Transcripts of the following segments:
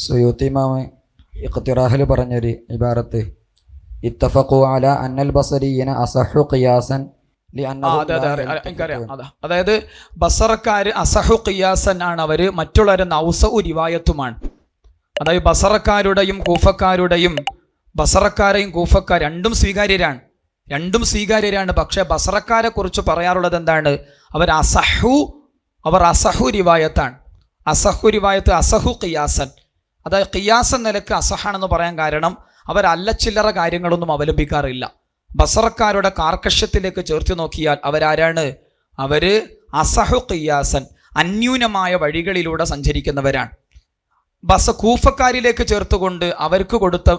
സുയൂത്തിമാമ് ഇഖ്തിറാഹിൽ പറഞ്ഞൊരു ഇബാറത്ത് ഇത്തഫഖു അല അന്നൽ ബസരീന അസഹു ഖിയാസൻ എനിക്കറിയാം. അതാ അതായത് ബസറക്കാര് അസഹു ഖിയാസൻ ആണ് അവർ മറ്റുള്ളവരെ നൗസഉ റിവായത്തുമാണ്. അതായത് ബസറക്കാരുടെയും കൂഫക്കാരുടെയും ബസറക്കാരെയും കൂഫക്കാർ രണ്ടും സ്വീകാര്യരാണ്. രണ്ടും സ്വീകാര്യരാണ്. പക്ഷേ ബസറക്കാരെ കുറിച്ച് പറയാറുള്ളത് എന്താണ്? അവർ അസഹു അവർ അസഹു റിവായത്താണ്. അസഹു റിവായത്ത് അസഹു ഖിയാസൻ. അതായത് ഖിയാസൻ നിലയ്ക്ക് അസഹാണെന്ന് പറയാൻ കാരണം അവർ അല്ലച്ചില്ലറ കാര്യങ്ങളൊന്നും അവലംബിക്കാറില്ല. ബസറക്കാരുടെ കാർക്കശ്യത്തിലേക്ക് ചേർത്ത് നോക്കിയാൽ അവരാരാണ്? അവർ അസഹു ഖിയാസൻ അന്യൂനമായ വഴികളിലൂടെ സഞ്ചരിക്കുന്നവരാണ്. ബസ കൂഫക്കാരിലേക്ക് ചേർത്തുകൊണ്ട് അവർക്ക് കൊടുത്ത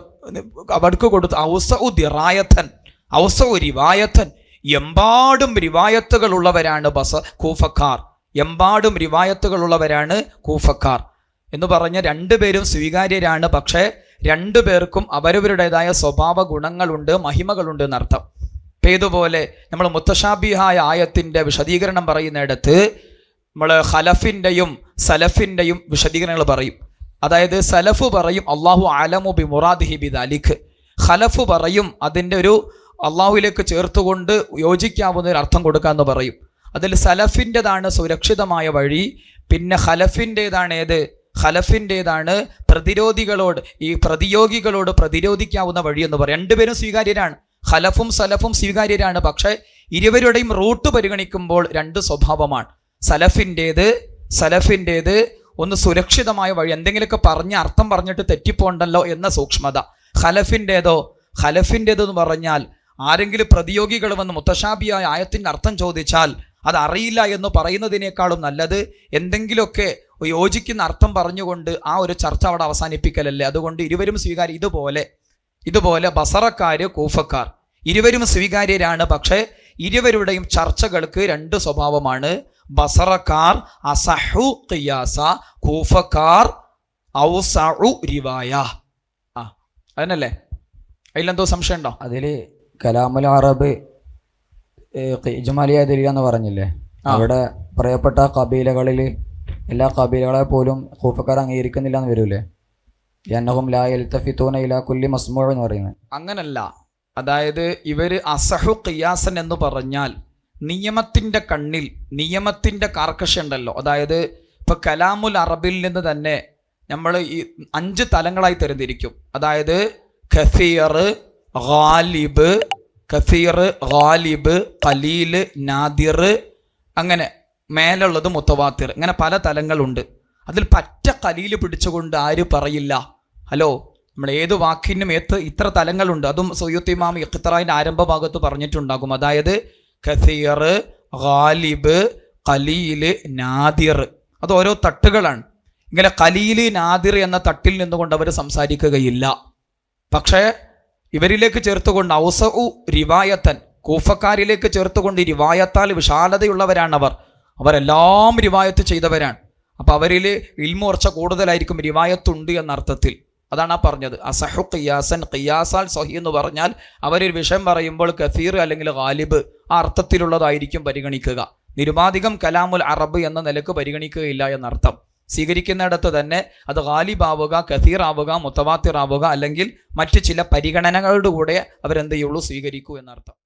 അവർക്ക് കൊടുത്ത ഔസഉ ദിറായത്തൻ ഔസഉ റിവായത്തൻ എമ്പാടും റിവായത്തുകളുള്ളവരാണ് ബസ കൂഫക്കാർ. എമ്പാടും റിവായത്തുകളുള്ളവരാണ് കൂഫക്കാർ. എന്ന് പറഞ്ഞ രണ്ടുപേരും സ്വീകാര്യരാണ്. പക്ഷേ രണ്ടുപേർക്കും അവരവരുടേതായ സ്വഭാവ ഗുണങ്ങളുണ്ട് മഹിമകളുണ്ട് എന്നർത്ഥം. ഇപ്പം ഇതുപോലെ നമ്മൾ മുത്തശാബിഹായ ആയത്തിന്റെ വിശദീകരണം പറയുന്നിടത്ത് നമ്മൾ ഖലഫിന്റെയും സലഫിന്റെയും വിശദീകരണങ്ങൾ പറയും. അതായത് സലഫ് പറയും അള്ളാഹു അലമു ബി മുറാദിഹി ബി ദാലിഖ് ഖലഫ് പറയും അതിന്റെ ഒരു അള്ളാഹുവിലേക്ക് ചേർത്തുകൊണ്ട് യോജിക്കാവുന്ന ഒരു അർത്ഥം കൊടുക്കാമെന്ന് പറയും. അതിൽ സലഫിന്റെതാണ് സുരക്ഷിതമായ വഴി പിന്നെ ഖലഫിന്റേതാണ് ഏത്? ഖലഫിന്റേതാണ് പ്രതിരോധികളോട് ഈ പ്രതിയോഗികളോട് പ്രതിരോധിക്കാവുന്ന വഴി എന്ന് പറയും. രണ്ടുപേരും സ്വീകാര്യരാണ്. ഖലഫും സലഫും സ്വീകാര്യരാണ്. പക്ഷേ ഇരുവരുടെയും റൂട്ട് പരിഗണിക്കുമ്പോൾ രണ്ട് സ്വഭാവമാണ്. സലഫിന്റേത് സലഫിന്റേത് ഒന്ന് സുരക്ഷിതമായ വഴി എന്തെങ്കിലുമൊക്കെ പറഞ്ഞ് അർത്ഥം പറഞ്ഞിട്ട് തെറ്റിപ്പോണ്ടല്ലോ എന്ന സൂക്ഷ്മത. ഖലഫിന്റേതോ ഖലഫിന്റേതെന്ന് പറഞ്ഞാൽ ആരെങ്കിലും പ്രതിയോഗികൾ വന്ന് മുത്തശാബിയായ ആയത്തിന്റെ അർത്ഥം ചോദിച്ചാൽ അത് അറിയില്ല എന്ന് പറയുന്നതിനേക്കാളും നല്ലത് എന്തെങ്കിലുമൊക്കെ യോജിക്കുന്ന അർത്ഥം പറഞ്ഞുകൊണ്ട് ആ ഒരു ചർച്ച അവിടെ അവസാനിപ്പിക്കലല്ലേ? അതുകൊണ്ട് ഇരുവരും സ്വീകാര്യ ഇതുപോലെ ഇതുപോലെ ബസറക്കാർ കൂഫക്കാർ. ഇരുവരും സ്വീകാര്യരാണ്. പക്ഷേ ഇരുവരുടെയും ചർച്ചകൾക്ക് രണ്ട് സ്വഭാവമാണ്. ബസറക്കാർ അസഹു ഖിയാസ കൂഫക്കാർ ഔസഉ റിവായ. ആ അതിനല്ലേ അതിലെന്തോ സംശയം ഉണ്ടോ? അതിൽ കലാമുൽ അറബ് ഇജ്മാലിയ ദലിയ എന്ന് പറഞ്ഞില്ലേ? അവിടെ പറയപ്പെട്ട കബീലകളിൽ എല്ലാ കബീലകളെ പോലും ഖൂഫക്കാർ അംഗീകരിക്കുന്നില്ല എന്ന് വരൂലേ? എന്നഹും ലാ എൽത്തഫിത്തൂന ഇലാ കുല്ലി മസ്മൂഴ് എന്ന് പറയുന്നത്. അങ്ങനല്ല. അതായത് ഇവർ അസഹു ഖിയാസൻ എന്ന് പറഞ്ഞാൽ നിയമത്തിന്റെ കണ്ണിൽ നിയമത്തിന്റെ കാർക്കശ ഉണ്ടല്ലോ. അതായത് ഇപ്പോൾ കലാമുൽ അറബിൽ നിന്ന് തന്നെ നമ്മൾ ഈ അഞ്ച് തലങ്ങളായി തരംതിരിക്കും. അതായത് ഖഫീർ ഖാലിബ് ഖഫീർ ഖാലിബ് ഖലീൽ നാദിർ അങ്ങനെ മേലുള്ളത് മുത്തവാത്തിർ. ഇങ്ങനെ പല തലങ്ങളുണ്ട്. അതിൽ പറ്റ കലിയിൽ പിടിച്ചുകൊണ്ട് ആര് പറയില്ല. ഹലോ നമ്മൾ ഏത് വാക്കിനും ഏത്ത് ഇത്ര തലങ്ങളുണ്ട്. അതും സൊയ്യുത്തിമാം ഇഖ്തറായിന്റെ ആരംഭ ഭാഗത്ത് പറഞ്ഞിട്ടുണ്ടാകും. അതായത് ഖസീർ ഖാലിബ് കലീൽ നാദിർ. അത് ഓരോ തട്ടുകളാണ്. ഇങ്ങനെ കലീൽ നാദിർ എന്ന തട്ടിൽ നിന്നുകൊണ്ട് അവർ സംസാരിക്കുകയില്ല. പക്ഷേ ഇവരിലേക്ക് ചേർത്തുകൊണ്ട് ഔസഉ റിവായത്തൻ കൂഫക്കാരിലേക്ക് ചേർത്തുകൊണ്ട് ഈ റിവായത്താൽ വിശാലതയുള്ളവരാണ് അവർ അവരെല്ലാം റിവായത്ത് ചെയ്തവരാണ്. അപ്പോൾ അവരിൽ ഇൽമുറച്ച കൂടുതലായിരിക്കും റിവായത്തുണ്ട് എന്ന അർത്ഥത്തിൽ അതാണ് ആ പറഞ്ഞത്. അസഹു ഖിയാസൻ ഖിയാസാൽ സഹി എന്ന് പറഞ്ഞാൽ അവരൊരു വിഷയം പറയുമ്പോൾ കസീർ അല്ലെങ്കിൽ ഗാലിബ് ആ അർത്ഥത്തിലുള്ളതായിരിക്കും പരിഗണിക്കുക. നിരുപാധികം കലാമുൽ അറബ് എന്ന നിലയ്ക്ക് പരിഗണിക്കുകയില്ല എന്നർത്ഥം. സ്വീകരിക്കുന്നിടത്ത് തന്നെ അത് ഗാലിബാവുക മുത്തവാത്തിർ ആവുക അല്ലെങ്കിൽ മറ്റ് ചില പരിഗണനകളുടെ കൂടെ അവരെന്ത് ചെയ്യുള്ളൂ സ്വീകരിക്കൂ എന്നർത്ഥം.